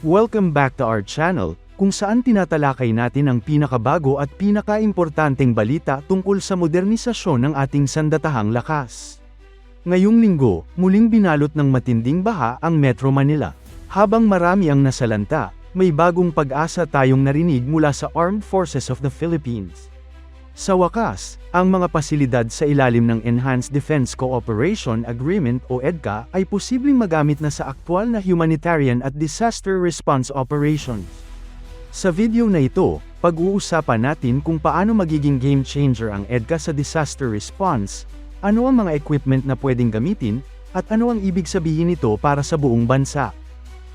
Welcome back to our channel, kung saan tinatalakay natin ang pinakabago at pinakaimportanteng balita tungkol sa modernisasyon ng ating sandatahang lakas. Ngayong linggo, muling binalot ng matinding baha ang Metro Manila. Habang marami ang nasalanta, may bagong pag-asa tayong narinig mula sa Armed Forces of the Philippines. Sa wakas, ang mga pasilidad sa ilalim ng Enhanced Defense Cooperation Agreement o EDCA ay posibleng magamit na sa aktwal na humanitarian at disaster response operations. Sa video na ito, pag-uusapan natin kung paano magiging game changer ang EDCA sa disaster response, ano ang mga equipment na pwedeng gamitin, at ano ang ibig sabihin nito para sa buong bansa.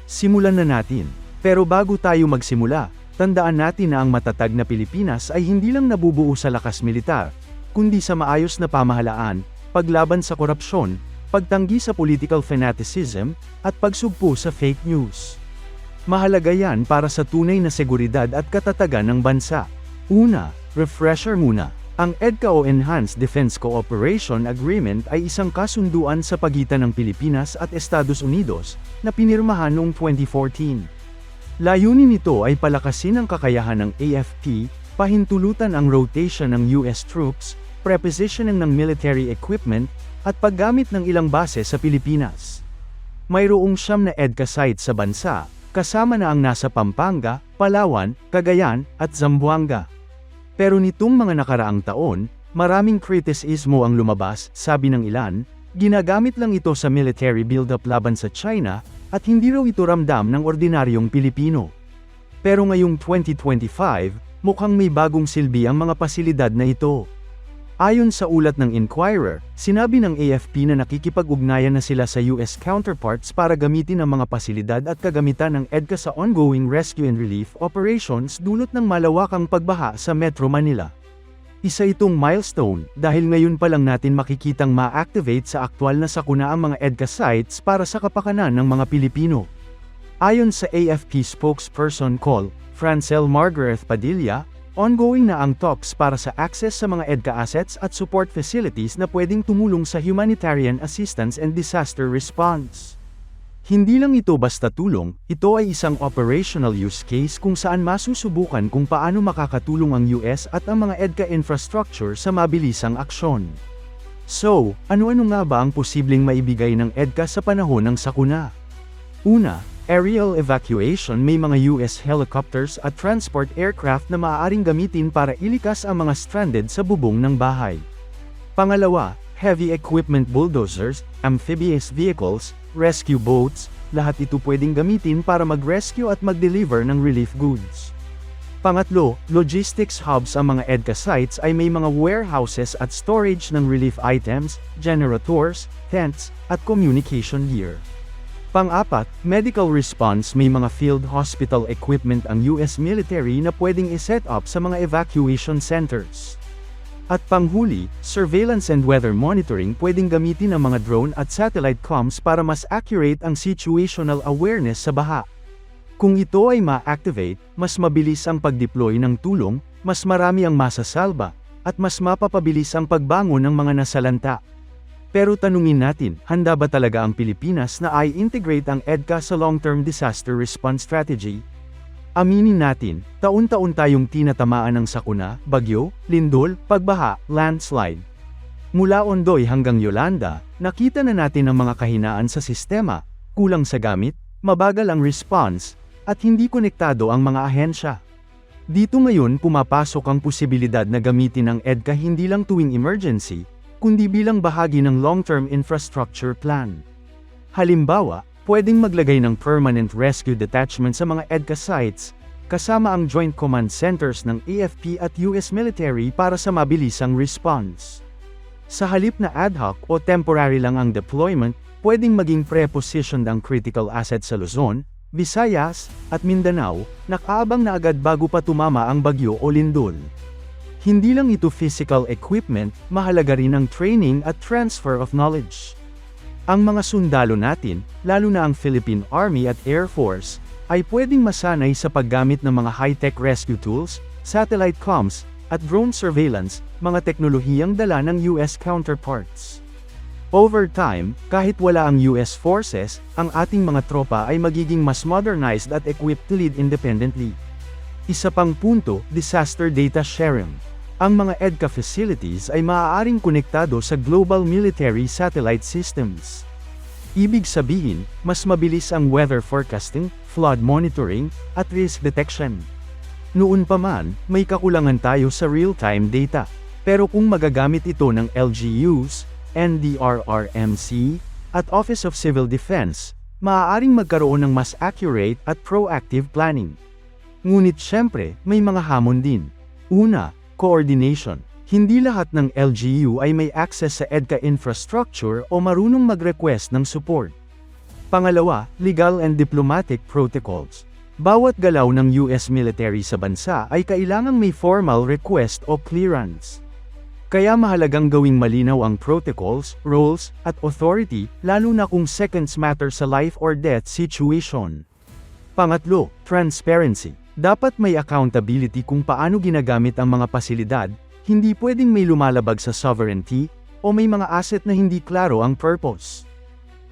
Simulan na natin. Pero bago tayo magsimula, tandaan natin na ang matatag na Pilipinas ay hindi lang nabubuo sa lakas militar, kundi sa maayos na pamahalaan, paglaban sa korupsyon, pagtanggi sa political fanaticism, at pagsugpo sa fake news. Mahalaga yan para sa tunay na seguridad at katatagan ng bansa. Una, refresher muna. Ang EDCA o Enhanced Defense Cooperation Agreement ay isang kasunduan sa pagitan ng Pilipinas at Estados Unidos, na pinirmahan noong 2014. Layunin nito ay palakasin ang kakayahan ng AFP, pahintulutan ang rotation ng US troops, prepositioning ng military equipment, at paggamit ng ilang base sa Pilipinas. Mayroong siyam na EDCA sites sa bansa, kasama na ang nasa Pampanga, Palawan, Cagayan, at Zamboanga. Pero nitong mga nakaraang taon, maraming kritisismo ang lumabas, sabi ng ilan, ginagamit lang ito sa military build-up laban sa China, at hindi raw ito ramdam ng ordinaryong Pilipino. Pero ngayong 2025, mukhang may bagong silbi ang mga pasilidad na ito. Ayon sa ulat ng Inquirer, sinabi ng AFP na nakikipag-ugnayan na sila sa US counterparts para gamitin ang mga pasilidad at kagamitan ng EDCA sa ongoing rescue and relief operations dulot ng malawakang pagbaha sa Metro Manila. Isa itong milestone dahil ngayon pa lang natin makikitang ma-activate sa aktwal na sakuna ang mga EDCA sites para sa kapakanan ng mga Pilipino. Ayon sa AFP spokesperson call, Francel Margaret Padilla, ongoing na ang talks para sa access sa mga EDCA assets at support facilities na pwedeng tumulong sa humanitarian assistance and disaster response. Hindi lang ito basta tulong, ito ay isang operational use case kung saan masusubukan kung paano makakatulong ang US at ang mga EDCA infrastructure sa mabilisang aksyon. So, ano-ano nga ba ang posibleng maibigay ng EDCA sa panahon ng sakuna? Una, aerial evacuation may mga US helicopters at transport aircraft na maaaring gamitin para ilikas ang mga stranded sa bubong ng bahay. Pangalawa, heavy equipment bulldozers, amphibious vehicles, rescue boats, lahat ito pwedeng gamitin para mag-rescue at mag-deliver ng relief goods. Pangatlo, logistics hubs ang mga EDCA sites ay may mga warehouses at storage ng relief items, generators, tents, at communication gear. Pang-apat, medical response may mga field hospital equipment ang US military na pwedeng iset up sa mga evacuation centers. At panghuli, surveillance and weather monitoring pwedeng gamitin ang mga drone at satellite comms para mas accurate ang situational awareness sa baha. Kung ito ay ma-activate, mas mabilis ang pag-deploy ng tulong, mas marami ang masasalba, at mas mapapabilis ang pagbangon ng mga nasalanta. Pero tanungin natin, handa ba talaga ang Pilipinas na i-integrate ang EDCA sa long-term disaster response strategy? Aminin natin, taon-taon tayong tinatamaan ng sakuna, bagyo, lindol, pagbaha, landslide. Mula Ondoy hanggang Yolanda, nakita na natin ang mga kahinaan sa sistema, kulang sa gamit, mabagal ang response, at hindi konektado ang mga ahensya. Dito ngayon pumapasok ang posibilidad na gamitin ang EDCA hindi lang tuwing emergency, kundi bilang bahagi ng long-term infrastructure plan. Halimbawa, pwedeng maglagay ng permanent rescue detachment sa mga EDCA sites, kasama ang Joint Command Centers ng AFP at US military para sa mabilisang response. Sa halip na ad hoc o temporary lang ang deployment, pwedeng maging prepositioned ang critical asset sa Luzon, Visayas, at Mindanao, nakaabang na agad bago pa tumama ang bagyo o lindol. Hindi lang ito physical equipment, mahalaga rin ang training at transfer of knowledge. Ang mga sundalo natin, lalo na ang Philippine Army at Air Force, ay pwedeng masanay sa paggamit ng mga high-tech rescue tools, satellite comms, at drone surveillance, mga teknolohiyang dala ng US counterparts. Over time, kahit wala ang US forces, ang ating mga tropa ay magiging mas modernized at equipped to lead independently. Isa pang punto, disaster data sharing. Ang mga EDCA facilities ay maaaring konektado sa global military satellite systems. Ibig sabihin, mas mabilis ang weather forecasting, flood monitoring, at risk detection. Noon pa man, may kakulangan tayo sa real-time data. Pero kung magagamit ito ng LGUs, NDRRMC, at Office of Civil Defense, maaaring magkaroon ng mas accurate at proactive planning. Ngunit syempre, may mga hamon din. Una, coordination. Hindi lahat ng LGU ay may access sa EDCA infrastructure o marunong mag-request ng support. Pangalawa, legal and diplomatic protocols. Bawat galaw ng US military sa bansa ay kailangang may formal request o clearance. Kaya mahalagang gawing malinaw ang protocols, roles, at authority, lalo na kung seconds matter sa life or death situation. Pangatlo, transparency. Dapat may accountability kung paano ginagamit ang mga pasilidad, hindi pwedeng may lumalabag sa sovereignty, o may mga asset na hindi klaro ang purpose.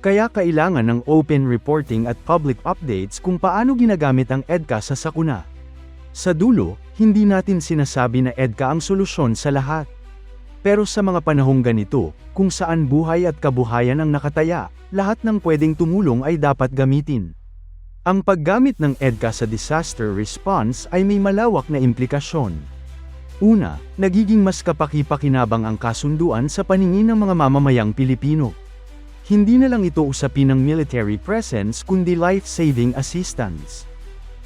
Kaya kailangan ng open reporting at public updates kung paano ginagamit ang EDCA sa sakuna. Sa dulo, hindi natin sinasabi na EDCA ang solusyon sa lahat. Pero sa mga panahong ganito, kung saan buhay at kabuhayan ang nakataya, lahat ng pwedeng tumulong ay dapat gamitin. Ang paggamit ng EDCA sa disaster response ay may malawak na implikasyon. Una, nagiging mas kapaki-pakinabang ang kasunduan sa paningin ng mga mamamayang Pilipino. Hindi na lang ito usapin ng military presence kundi life-saving assistance.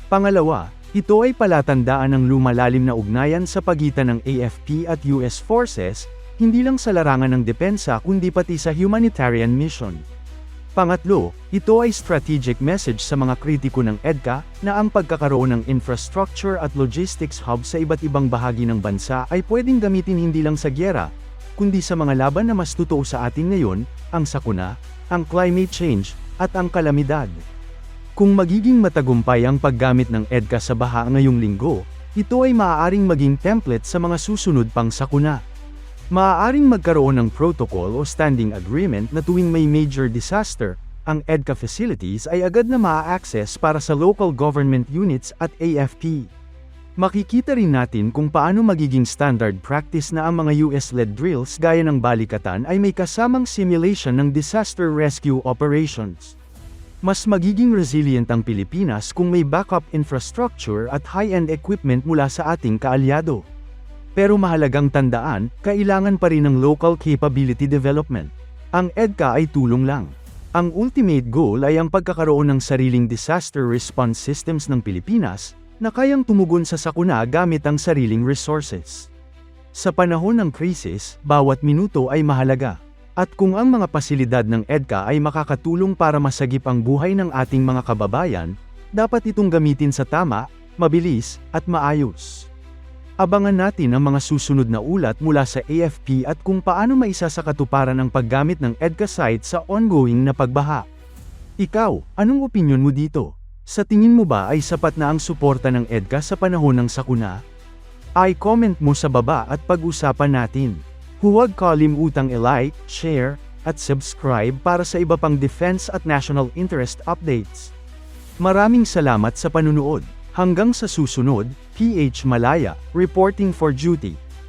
Pangalawa, ito ay palatandaan ng lumalalim na ugnayan sa pagitan ng AFP at US forces, hindi lang sa larangan ng depensa kundi pati sa humanitarian mission. Pangatlo, ito ay strategic message sa mga kritiko ng EDCA na ang pagkakaroon ng infrastructure at logistics hub sa iba't ibang bahagi ng bansa ay pwedeng gamitin hindi lang sa gyera, kundi sa mga laban na mas totoo sa atin ngayon, ang sakuna, ang climate change, at ang kalamidad. Kung magiging matagumpay ang paggamit ng EDCA sa baha ngayong linggo, ito ay maaaring maging template sa mga susunod pang sakuna. Maaaring magkaroon ng protocol o standing agreement na tuwing may major disaster, ang EDCA facilities ay agad na maa-access para sa local government units at AFP. Makikita rin natin kung paano magiging standard practice na ang mga US-led drills gaya ng balikatan ay may kasamang simulation ng disaster rescue operations. Mas magiging resilient ang Pilipinas kung may backup infrastructure at high-end equipment mula sa ating kaalyado. Pero mahalagang tandaan, kailangan pa rin ng local capability development. Ang EDCA ay tulong lang. Ang ultimate goal ay ang pagkakaroon ng sariling disaster response systems ng Pilipinas, na kayang tumugon sa sakuna gamit ang sariling resources. Sa panahon ng krisis, bawat minuto ay mahalaga. At kung ang mga pasilidad ng EDCA ay makakatulong para masagip ang buhay ng ating mga kababayan, dapat itong gamitin sa tama, mabilis, at maayos. Abangan natin ang mga susunod na ulat mula sa AFP at kung paano maisa sa katuparan ang paggamit ng EDCA site sa ongoing na pagbaha. Ikaw, anong opinyon mo dito? Sa tingin mo ba ay sapat na ang suporta ng EDCA sa panahon ng sakuna? Ay comment mo sa baba at pag-usapan natin. Huwag kalimutang i-like, share, at subscribe para sa iba pang defense at national interest updates. Maraming salamat sa panunood. Hanggang sa susunod, PH Malaya, reporting for duty.